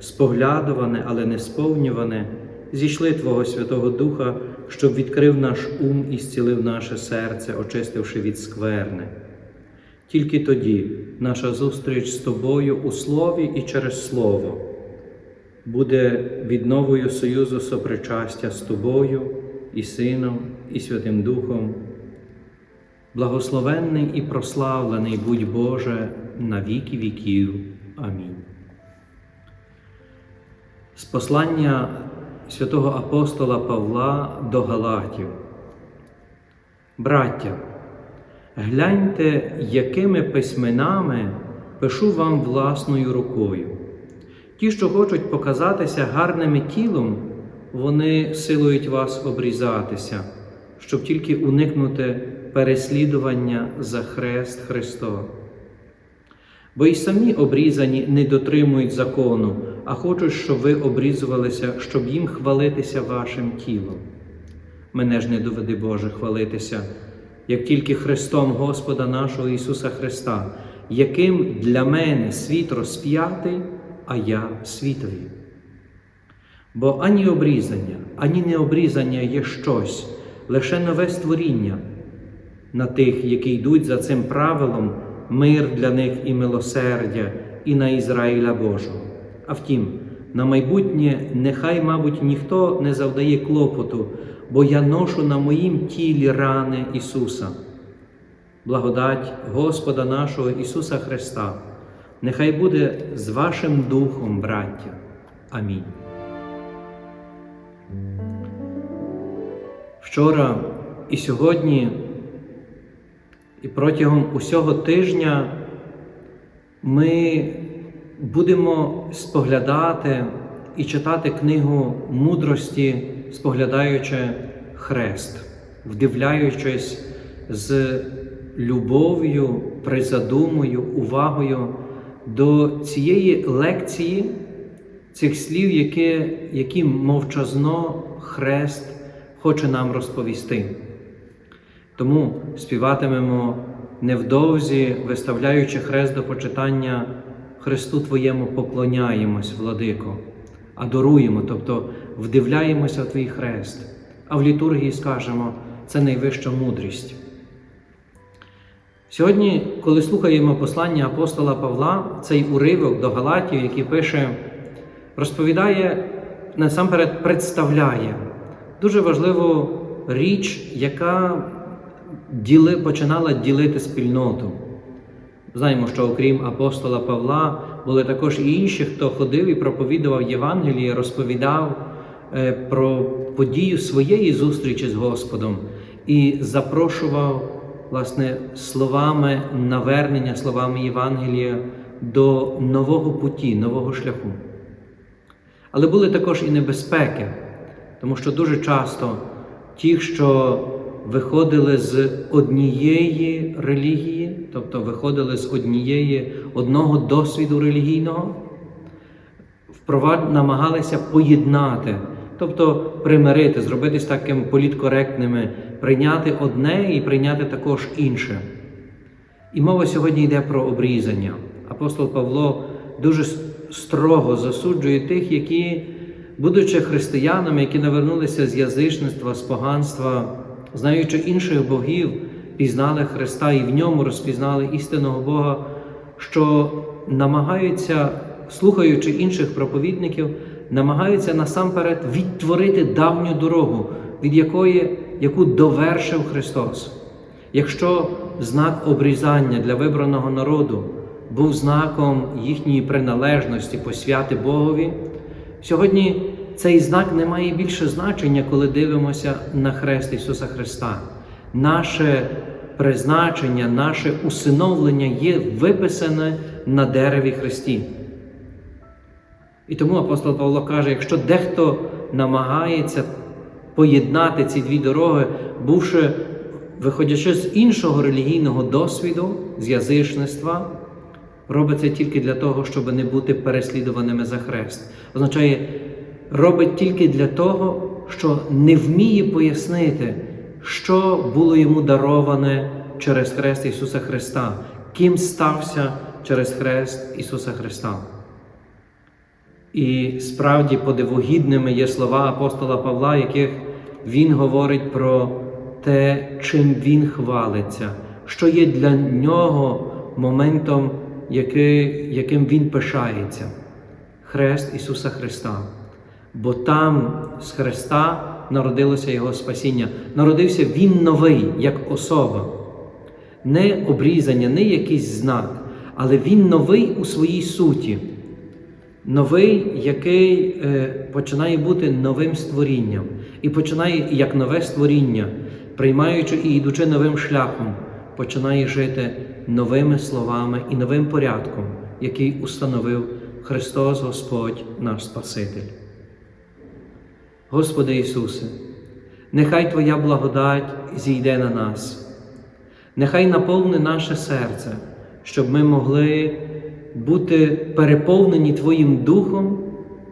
споглядуване, але не сповнюване, зійшли Твого Святого Духа, щоб відкрив наш ум і зцілив наше серце, очистивши від скверни. Тільки тоді наша зустріч з Тобою у Слові і через Слово буде відновою союзу сопричастя з Тобою і Сином, і Святим Духом. Благословенний і прославлений будь Боже на віки віків. Амінь. З послання святого апостола Павла до Галатів. Браття, гляньте, якими письменами пишу вам власною рукою. Ті, що хочуть показатися гарними тілом, вони силують вас обрізатися, щоб тільки уникнути переслідування за хрест Христова. Бо й самі обрізані не дотримують закону, а хочуть, щоб ви обрізувалися, щоб їм хвалитися вашим тілом. Мене ж не доведи Боже хвалитися, як тільки Христом Господа нашого Ісуса Христа, яким для мене світ розп'ятий, а я світові. Бо ані обрізання, ані необрізання є щось, лише нове створіння. На тих, які йдуть за цим правилом, мир для них і милосердя, і на Ізраїля Божого. А втім, на майбутнє нехай, мабуть, ніхто не завдає клопоту, бо я ношу на моїм тілі рани Ісуса. Благодать Господа нашого Ісуса Христа, нехай буде з вашим духом, браття. Амінь. Вчора і сьогодні, і протягом усього тижня ми будемо споглядати і читати книгу мудрості, споглядаючи хрест, вдивляючись з любов'ю, призадумою, увагою до цієї лекції, цих слів, які, які мовчазно хрест хоче нам розповісти. Тому співатимемо невдовзі, виставляючи хрест до почитання Христу Твоєму поклоняємось, владико, адоруємо, тобто вдивляємося в Твій хрест, а в літургії скажемо, це найвища мудрість. Сьогодні, коли слухаємо послання апостола Павла, цей уривок до Галатів, який пише, розповідає, насамперед представляє дуже важливу річ, яка діли, починала ділити спільноту. Знаємо, що окрім апостола Павла, були також і інші, хто ходив і проповідував Євангеліє, розповідав е, про подію своєї зустрічі з Господом і запрошував власне, словами навернення, словами Євангелія до нового путі, нового шляху. Але були також і небезпеки, тому що дуже часто ті, що виходили з однієї релігії, тобто виходили з однієї, одного досвіду релігійного, впровад... намагалися поєднати, тобто примирити, зробитись таким політкоректними, прийняти одне і прийняти також інше. І мова сьогодні йде про обрізання. Апостол Павло дуже строго засуджує тих, які, будучи християнами, які навернулися з язичництва, з поганства, знаючи інших богів, пізнали Христа і в ньому розпізнали істинного Бога, що намагаються, слухаючи інших проповідників, намагаються насамперед відтворити давню дорогу, від якої, яку довершив Христос. Якщо знак обрізання для вибраного народу був знаком їхньої приналежності, посвяти Богові, сьогодні цей знак не має більше значення, коли дивимося на хрест Ісуса Христа. Наше призначення, наше усиновлення є виписане на дереві Христі. І тому апостол Павло каже: якщо дехто намагається поєднати ці дві дороги, бувши, виходячи з іншого релігійного досвіду, з язичництва, робить це тільки для того, щоб не бути переслідуваними за хрест. Означає, робить тільки для того, що не вміє пояснити, що було йому дароване через хрест Ісуса Христа, ким стався через хрест Ісуса Христа. І справді подивогідними є слова апостола Павла, яких він говорить про те, чим він хвалиться, що є для нього моментом, який, яким він пишається Хрест Ісуса Христа. Бо там з Христа народилося Його спасіння. Народився Він новий, як особа, не обрізання, не якийсь знак, але Він новий у своїй суті новий, який е, починає бути новим створінням, і починає як нове створіння, приймаючи і йдучи новим шляхом, починає жити новими словами і новим порядком, який установив Христос Господь наш Спаситель. Господи Ісусе, нехай Твоя благодать зійде на нас, нехай наповни наше серце, щоб ми могли бути переповнені Твоїм Духом,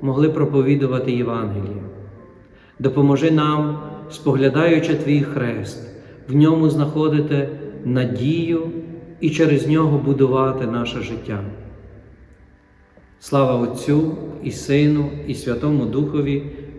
могли проповідувати Євангеліє. Допоможи нам, споглядаючи Твій хрест, в ньому знаходити надію і через нього будувати наше життя. Слава Отцю і Сину, і Святому Духові,